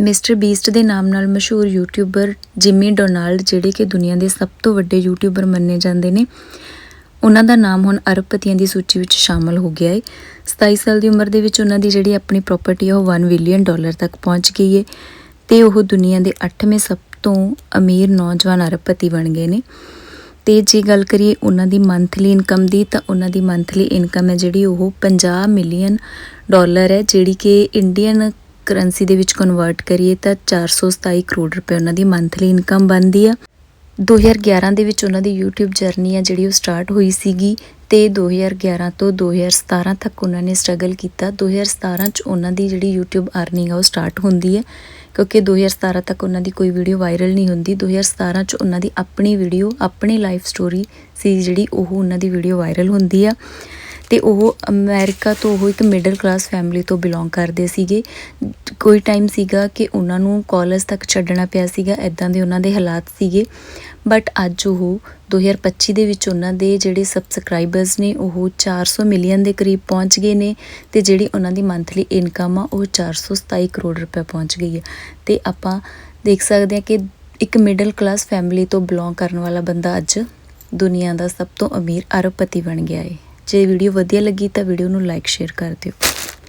Mister beast ਦੇ ਨਾਮ ਨਾਲ ਮਸ਼ਹੂਰ ਯੂਟਿਊਬਰ ਜਿਮੀ ਡੋਨਾਲਡ, ਜਿਹੜੇ ਕਿ ਦੁਨੀਆ ਦੇ ਸਭ ਤੋਂ ਵੱਡੇ ਯੂਟਿਊਬਰ ਮੰਨੇ ਜਾਂਦੇ ਨੇ, ਉਹਨਾਂ ਦਾ ਨਾਮ ਹੁਣ ਅਰਬਪਤੀਆਂ ਦੀ ਸੂਚੀ ਵਿੱਚ ਸ਼ਾਮਲ ਹੋ ਗਿਆ ਹੈ 27 ਸਾਲ ਦੀ ਉਮਰ ਦੇ ਵਿੱਚ ਉਹਨਾਂ ਦੀ ਜਿਹੜੀ ਆਪਣੀ ਪ੍ਰਾਪਰਟੀ ਹੈ ਉਹ 1 ਬਿਲੀਅਨ ਡਾਲਰ ਤੱਕ ਪਹੁੰਚ ਗਈ ਹੈ ਤੇ ਉਹ ਦੁਨੀਆ ਦੇ 8ਵੇਂ ਸਭ ਤੋਂ ਅਮੀਰ ਨੌਜਵਾਨ ਅਰਬਪਤੀ ਬਣ ਗਏ ਨੇ। ਤੇ ਜੇ ਗੱਲ ਕਰੀਏ ਉਹਨਾਂ ਦੀ ਮੰਥਲੀ ਇਨਕਮ ਦੀ, ਤਾਂ ਉਹਨਾਂ ਦੀ ਮੰਥਲੀ ਇਨਕਮ ਹੈ ਜਿਹੜੀ ਉਹ 50 ਮਿਲੀਅਨ ਡਾਲਰ ਹੈ, ਜਿਹੜੀ ਕਿ ਇੰਡੀਅਨ ਕਰੰਸੀ ਦੇ ਵਿੱਚ ਕਨਵਰਟ ਕਰੀਏ ਤਾਂ 427 ਕਰੋੜ ਰੁਪਏ ਉਹਨਾਂ ਦੀ ਮੰਥਲੀ ਇਨਕਮ ਬਣਦੀ ਆ। 2011 ਦੇ ਵਿੱਚ ਉਹਨਾਂ ਦੀ YouTube ਜਰਨੀ ਆ ਜਿਹੜੀ ਉਹ ਸਟਾਰਟ ਹੋਈ ਸੀਗੀ ਤੇ 2011 ਤੋਂ 2017 ਤੱਕ ਉਹਨਾਂ ਨੇ ਸਟਰਗਲ ਕੀਤਾ। 2017 ਚ ਉਹਨਾਂ ਦੀ ਜਿਹੜੀ YouTube ਅਰਨਿੰਗ ਆ ਉਹ ਸਟਾਰਟ ਹੁੰਦੀ ਹੈ ਕਿਉਂਕਿ 2017 ਤੱਕ ਉਹਨਾਂ ਦੀ ਕੋਈ ਵੀਡੀਓ ਵਾਇਰਲ ਨਹੀਂ ਹੁੰਦੀ। 2017 ਚ ਉਹਨਾਂ ਦੀ ਆਪਣੀ ਵੀਡੀਓ ਆਪਣੀ ਲਾਈਫ ਸਟੋਰੀ ਸੀ ਜਿਹੜੀ ਉਹ ਉਹਨਾਂ ਦੀ ਵੀਡੀਓ ਵਾਇਰਲ ਹੁੰਦੀ ਆ। ਤੇ ਉਹ ਅਮਰੀਕਾ ਤੋਂ ਉਹ ਇੱਕ ਮਿਡਲ ਕਲਾਸ ਫੈਮਿਲੀ ਤੋਂ ਬਿਲੋਂਗ ਕਰਦੇ ਸੀਗੇ। ਕੋਈ ਟਾਈਮ ਸੀਗਾ ਕਿ ਉਹਨਾਂ ਨੂੰ ਕਾਲਜ ਤੱਕ ਛੱਡਣਾ ਪਿਆ ਸੀਗਾ ਐਦਾਂ ਦੇ ਉਹਨਾਂ ਦੇ ਹਾਲਾਤ ਸੀਗੇ। ਬਟ ਅੱਜ ਉਹ 2025 ਦੇ ਵਿੱਚ ਉਹਨਾਂ ਦੇ ਜਿਹੜੇ ਸਬਸਕ੍ਰਾਈਬਰਸ ਨੇ, ਉਹ 400 ਮਿਲੀਅਨ ਦੇ ਕਰੀਬ ਪਹੁੰਚ ਗਏ ਨੇ ਤੇ ਜਿਹੜੀ ਉਹਨਾਂ ਦੀ ਮੰਥਲੀ ਇਨਕਮ ਆ, ਉਹ 427 ਕਰੋੜ ਰੁਪਏ ਪਹੁੰਚ ਗਈ ਹੈ ਤੇ ਆਪਾਂ ਦੇਖ ਸਕਦੇ ਹਾਂ ਕਿ ਇੱਕ ਮਿਡਲ ਕਲਾਸ ਫੈਮਿਲੀ ਤੋਂ ਬਿਲੋਂਗ ਕਰਨ ਵਾਲਾ ਬੰਦਾ ਅੱਜ ਦੁਨੀਆ ਦਾ ਸਭ ਤੋਂ ਅਮੀਰ ਅਰਬਪਤੀ ਬਣ ਗਿਆ ਹੈ ਜੇ ਵੀਡੀਓ ਵਧੀਆ ਲੱਗੀ ਤਾਂ ਵੀਡੀਓ ਨੂੰ ਲਾਈਕ ਸ਼ੇਅਰ ਕਰ ਦਿਓ।